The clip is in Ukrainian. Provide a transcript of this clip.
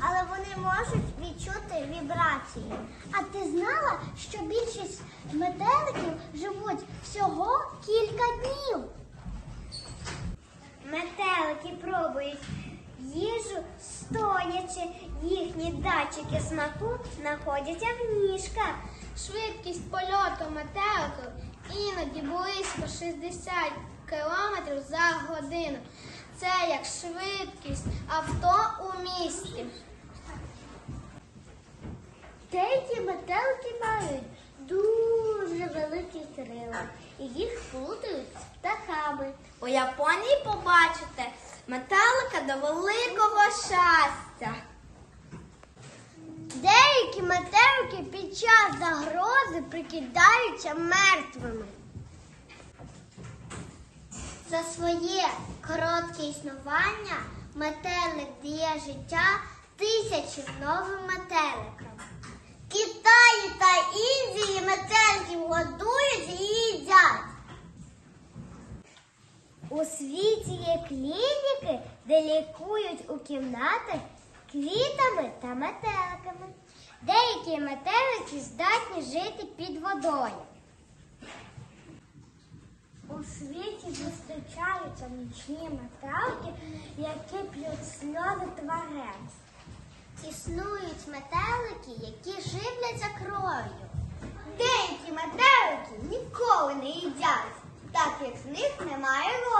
але вони можуть відчути вібрації. А ти знала, що більшість метеликів живуть всього кілька днів? Метелики пробують їжу стоячи, їхні датчики смаку знаходяться в ніжках. Швидкість польоту метеликів іноді близько 60 км за годину. Це як швидкість авто у місті. Деякі метелики мають дуже великі крила, і їх плутають з птахами. У Японії побачите метелика до великого щастя. Деякі метелики під час загрози прикидаються мертвими. За своє коротке існування метелик дає життя тисячі новим метеликам. В Китаї та Індії метеликів годують і їдять. У світі є клініки, де лікують у кімнатах квітами та метеликами. Деякі метелики здатні жити під водою. У світі зустрічаються нічні метелики, які п'ють сльози тварин. Існують метелики, які живляться кров'ю. Деякі метелики ніколи не їдять, так як в них немає рота.